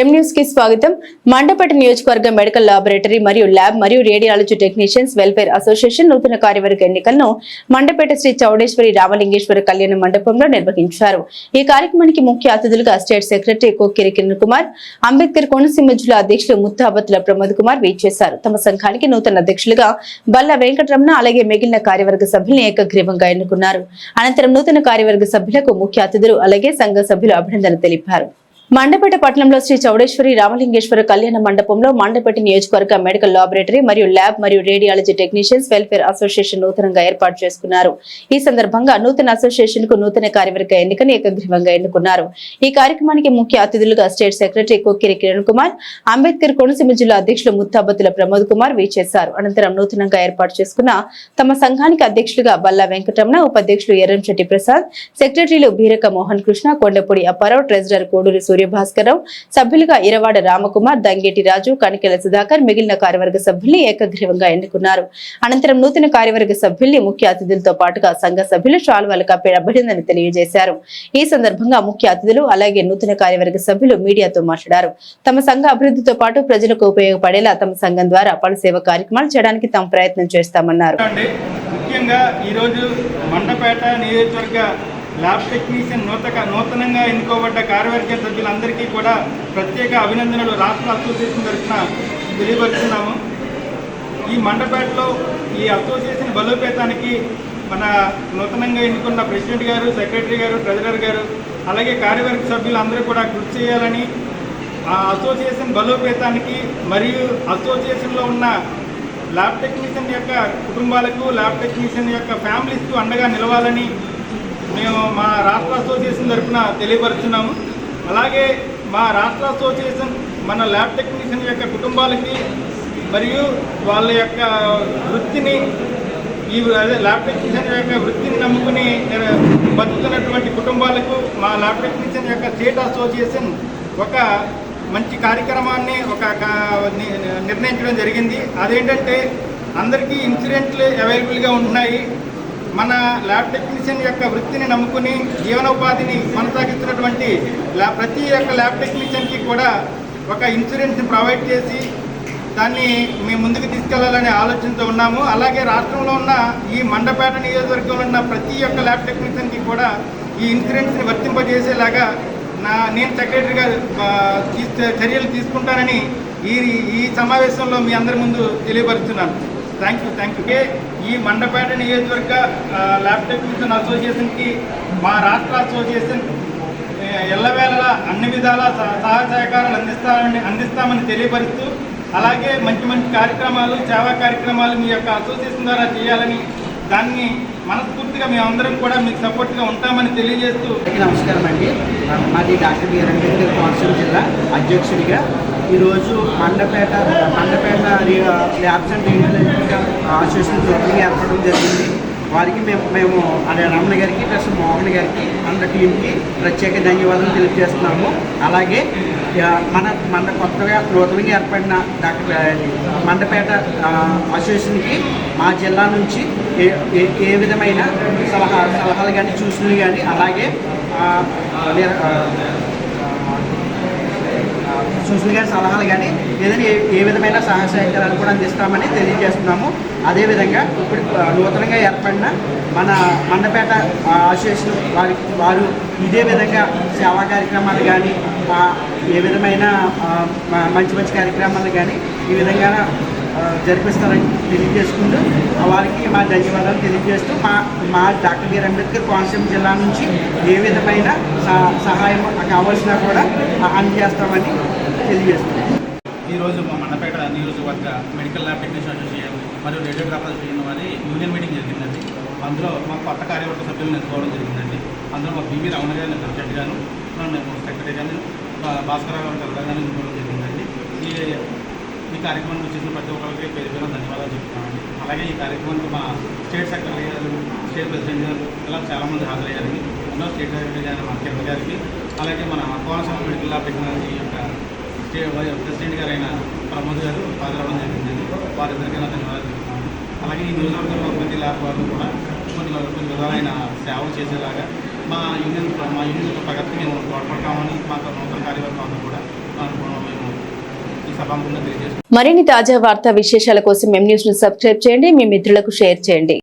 ఎం న్యూస్కి స్వాగతం. మండపేట నియోజకవర్గ మెడికల్ లాబొరేటరీ మరియు ల్యాబ్ మరియు రేడియాలజీ టెక్నీషియన్స్ వెల్ఫేర్ అసోసియేషన్ నూతన కార్యవర్గ ఎన్నికలను మండపేట శ్రీ చౌడేశ్వరి రామలింగేశ్వర కళ్యాణ మండపంలో నిర్వహించారు. ఈ కార్యక్రమానికి ముఖ్య అతిథులుగా స్టేట్ సెక్రటరీ కోకిరి కిరణ్ కుమార్ అంబేద్కర్ కోనసీమ జిల్లా అధ్యక్షులు ముత్తాబత్తుల ప్రమోద్ కుమార్ వీచేశారు. తమ సంఘానికి నూతన అధ్యక్షులుగా బల్ల వెంకటరమణ అలాగే మిగిలిన కార్యవర్గ సభ్యుల్ని ఏకగ్రీవంగా ఎన్నుకున్నారు. అనంతరం నూతన కార్యవర్గ సభ్యులకు ముఖ్య అతిథులు అలాగే సంఘ సభ్యులు అభినందన తెలిపారు. మండపేట పట్టణంలో శ్రీ చౌడేశ్వరి రామలింగేశ్వర కళ్యాణ మండపంలో మండపేట నియోజకవర్గ మెడికల్ లాబొరేటరీ మరియు ల్యాబ్ మరియు రేడియాలజీ టెక్నీషియన్స్ వెల్ఫేర్ అసోసియేషన్ నూతనంగా ఏర్పాటు చేసుకున్నారు. ఈ సందర్భంగా నూతన అసోసియేషన్కు నూతన కార్యవర్గ ఎన్నికను ఏకగ్రీవంగా ఎన్నుకున్నారు. ఈ కార్యక్రమానికి ముఖ్య అతిథులుగా స్టేట్ సెక్రటరీ కొక్కిరి కిరణ్ కుమార్ అంబేద్కర్ కోనసీమ జిల్లా అధ్యక్షులు ముత్తాబత్తుల ప్రమోద్ కుమార్ వీచేశారు. అనంతరం నూతనంగా ఏర్పాటు చేసుకున్న తమ సంఘానికి అధ్యక్షులుగా బల్లా వెంకటరమణ ఉపాధ్యక్షులు ఎర్రంశెట్టి ప్రసాద్ సెక్రటరీలు బీరక మోహన్ కృష్ణ కొండపూడి అప్పారావు ట్రెజరర్ కోడూరి సూర్యభాస్కరరావు సభ్యులుగా ఇరవాడ రామకుమార్ దంగేటి రాజు కనికెల సుధాకర్ మిగిలిన కార్యవర్గ సభ్యుల్ని ఏకగ్రీవంగా ఎన్నుకున్నారు. అనంతరం నూతన కార్యవర్గ సభ్యుల్ని ముఖ్య అతిథులతో పాటుగా సంఘ సభ్యులు షాల్వాలు కప్పే తెలియజేశారు. ఈ సందర్భంగా ముఖ్య అతిథులు అలాగే నూతన కార్యవర్గ సభ్యులు మీడియాతో మాట్లాడారు. తమ సంఘ అభివృద్ధితో పాటు ప్రజలకు ఉపయోగపడేలా తమ సంఘం ద్వారా పలు సేవా కార్యక్రమాలు చేయడానికి తాము ప్రయత్నం చేస్తామన్నారు. ముఖ్యంగా ఈరోజు మండపేట నియోజకవర్గ ల్యాబ్ టెక్నీషియన్ నూతక నూతనంగా ఎన్నుకోబడ్డ కార్యవర్గ సభ్యులందరికీ కూడా ప్రత్యేక అభినందనలు రాష్ట్ర అసోసియేషన్ తరఫున తెలియపరుస్తున్నాము. ఈ మండపేటలో ఈ అసోసియేషన్ బలోపేతానికి మన నూతనంగా ఎన్నుకున్న ప్రెసిడెంట్ గారు సెక్రటరీ గారు ట్రెజరర్ గారు అలాగే కార్యవర్గ సభ్యులు అందరూ కూడా కృషి చేయాలని ఆ అసోసియేషన్ బలోపేతానికి మరియు అసోసియేషన్లో ఉన్న ల్యాబ్ టెక్నీషియన్ యొక్క కుటుంబాలకు ల్యాబ్ టెక్నీషియన్ యొక్క ఫ్యామిలీస్కు అండగా నిలవాలని అసోసియేషన్ తరఫున తెలియపరుచున్నాము. అలాగే మా రాష్ట్ర అసోసియేషన్ మన ల్యాబ్ టెక్నీషియన్ యొక్క కుటుంబాలకి మరియు వాళ్ళ యొక్క వృత్తిని ఈ అదే ల్యాబ్ టెక్నీషియన్ యొక్క వృత్తిని నమ్ముకుని బతుకుతున్నటువంటి కుటుంబాలకు మా ల్యాబ్ టెక్నీషియన్ యొక్క స్టేట్ అసోసియేషన్ ఒక మంచి కార్యక్రమాన్ని ఒక ని- నిర్ణయించడం జరిగింది. అదేంటంటే అందరికీ ఇన్సూరెన్స్లు అవైలబుల్గా ఉంటున్నాయి. మన ల్యాబ్ టెక్నీషియన్ యొక్క వృత్తిని నమ్ముకుని జీవనోపాధిని కొనసాగిస్తున్నటువంటి ప్రతి ఒక్క ల్యాబ్ టెక్నీషియన్కి కూడా ఒక ఇన్సూరెన్స్ని ప్రొవైడ్ చేసి దాన్ని మేము ముందుకు తీసుకెళ్ళాలనే ఆలోచనతో ఉన్నాము. అలాగే రాష్ట్రంలో ఉన్న ఈ మండపేట నియోజకవర్గంలో ఉన్న ప్రతి ఒక్క ల్యాబ్ టెక్నీషియన్కి కూడా ఈ ఇన్సూరెన్స్ని వర్తింపజేసేలాగా నా నేను సెక్రటరీగా తీసు చర్యలు తీసుకుంటానని ఈ ఈ సమావేశంలో మీ అందరి ముందు తెలియపరుస్తున్నాను. థ్యాంక్ యూ థ్యాంక్ యూ ఈ మండపేట నియోజకవర్గ ల్యాబ్ టెక్నీషియన్ అసోసియేషన్కి మా రాష్ట్ర అసోసియేషన్ ఏ, ఎల్లవేళలా అన్ని విధాల సహ- సహాయ సహకారాలు అందిస్తామని అందిస్తామని తెలియపరుస్తూ అలాగే మంచి మంచి కార్యక్రమాలు సేవా కార్యక్రమాలు మీ యొక్క అసోసియేషన్ ద్వారా చేయాలని దాన్ని మనస్ఫూర్తిగా మేమందరం కూడా మీకు సపోర్ట్గా ఉంటామని తెలియజేస్తూ నమస్కారం అండి. మాది డాక్టర్ బిఆర్ అంబేద్కర్ కోనసీమ జిల్లా అధ్యక్షుడిగా ఈరోజు మండపేట మండపేట రి- ల్యాబ్స్ అండ్ రీజనల్ అసోసియేషన్ సభ్యులుగా ఏర్పడడం జరిగింది. వారికి మేము మేము అదే రమణ గారికి ప్లస్ మోహన్ గారికి అంత టీంకి ప్రత్యేక ధన్యవాదాలు తెలియజేస్తున్నాము. అలాగే మన మన కొత్తగా నూతనంగా ఏర్పడిన డాక్టర్ మండపేట అసోసియేషన్కి మా జిల్లా నుంచి ఏ ఏ ఏ విధమైన సలహా సలహాలు కానీ సూచనలు కానీ అలాగే సుశీల్ సలహాలు కానీ ఏదైనా ఏ ఏ విధమైన సహాయ సహకారాలు కూడా అందిస్తామని తెలియజేస్తున్నాము. అదేవిధంగా ఇప్పుడు నూతనంగా ఏర్పడిన మన మండపేట అసోసియేషన్ వారి వారు ఇదే విధంగా సేవా కార్యక్రమాలు కానీ ఏ విధమైన మంచి మంచి కార్యక్రమాలు కానీ ఈ విధంగా జరిపిస్తారని తెలియజేసుకుంటూ వారికి మా ధన్యవాదాలు తెలియజేస్తూ మా మా డాక్టర్ బిఆర్ అంబేద్కర్ కోనసీమ జిల్లా నుంచి ఏ విధమైన సహాయం కావాల్సినా కూడా అందజేస్తామని తెలియజేస్తున్నాం ఈరోజు మా మండపేట నియోజకవర్గ మెడికల్ ల్యాబ్ టెక్నీషియన్ అసోసియేషన్ మరియు రేడియోగ్రాఫర్ అసోసియేషన్ వారి యూనియన్ మీటింగ్ జరిగిందండి. అందులో మా కొత్త కార్యవర్గ సభ్యులను ఎన్నుకోవడం జరిగిందండి. అందులో మా బీవీ రమణ గారిని ప్రెసిడెంట్ గాను మేము సెక్రటరీ గారిని భాస్కర్ గారు గారిని ఎన్నుకోవడం జరిగిందండి. ఈ ఈ కార్యక్రమం చేసిన ప్రతి ఒక్కరికి పేరు పేరు ధన్యవాదాలు చెప్తున్నామండి. అలాగే ఈ కార్యక్రమానికి మా స్టేట్ సెక్రటరీ గారు స్టేట్ ప్రెసిడెంట్ గారు ఇలా చాలామంది హాజరయ్యారండి. అందులో స్టేట్ సెక్రటరీ గారు మా కిరణ్ గారికి అలాగే మన కోనసీమ మెడికల్ ల్యాబ్ టెక్నాలజీ యొక్క ప్రెసిడెంట్ గారు అయిన ప్రమోద్ గారు హాజరవడం జరిగింది. వారిద్దరికీ నా ధన్యవాదాలు చెప్తున్నాను అలాగే ఈ నియోజకవర్గంలో ప్రతి ల్యాబ్ వాళ్ళు కూడా కొన్ని కొన్ని విధాలైన సేవలు చేసేలాగా మా యూనియన్ మా యూనియన్ యొక్క ప్రగతికి మేము తోడ్పడతామని మా నూతన కార్యవర్గం అందరూ కూడా అనుకోవడం సభాముఖంగా తెలియజేస్తున్నాను మరిన్ని తాజా వార్తా విశేషాల కోసం ఎం న్యూస్ను సబ్స్క్రైబ్ చేయండి. మీ మిత్రులకు షేర్ చేయండి.